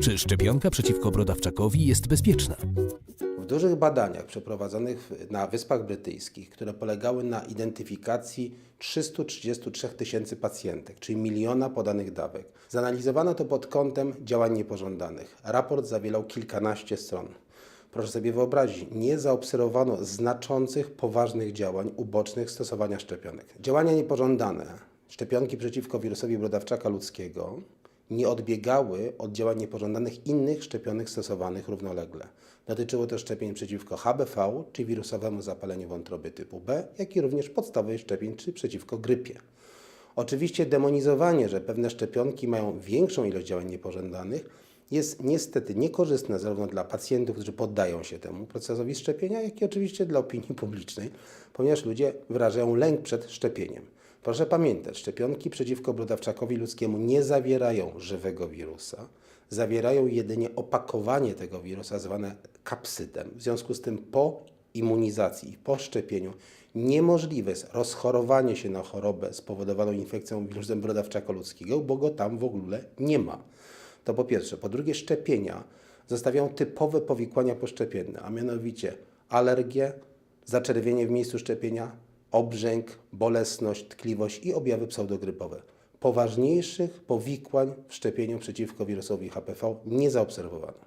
Czy szczepionka przeciwko brodawczakowi jest bezpieczna? W dużych badaniach przeprowadzonych na Wyspach Brytyjskich, które polegały na identyfikacji 333 tysięcy pacjentek, czyli miliona podanych dawek, zanalizowano to pod kątem działań niepożądanych. Raport zawierał kilkanaście stron. Proszę sobie wyobrazić, nie zaobserwowano znaczących, poważnych działań ubocznych stosowania szczepionek. Działania niepożądane, szczepionki przeciwko wirusowi brodawczaka ludzkiego, nie odbiegały od działań niepożądanych innych szczepionek stosowanych równolegle. Dotyczyło to szczepień przeciwko HBV czy wirusowemu zapaleniu wątroby typu B, jak i również podstawowych szczepień czy przeciwko grypie. Oczywiście demonizowanie, że pewne szczepionki mają większą ilość działań niepożądanych, jest niestety niekorzystne zarówno dla pacjentów, którzy poddają się temu procesowi szczepienia, jak i oczywiście dla opinii publicznej, ponieważ ludzie wyrażają lęk przed szczepieniem. Proszę pamiętać, szczepionki przeciwko brodawczakowi ludzkiemu nie zawierają żywego wirusa, zawierają jedynie opakowanie tego wirusa zwane kapsytem. W związku z tym po immunizacji i po szczepieniu niemożliwe jest rozchorowanie się na chorobę spowodowaną infekcją wirusem brodawczaka ludzkiego, bo go tam w ogóle nie ma. To po pierwsze. Po drugie, szczepienia zostawiają typowe powikłania poszczepienne, a mianowicie alergie, zaczerwienie w miejscu szczepienia, obrzęk, bolesność, tkliwość i objawy pseudogrypowe. Poważniejszych powikłań w szczepieniu przeciwko wirusowi HPV nie zaobserwowano.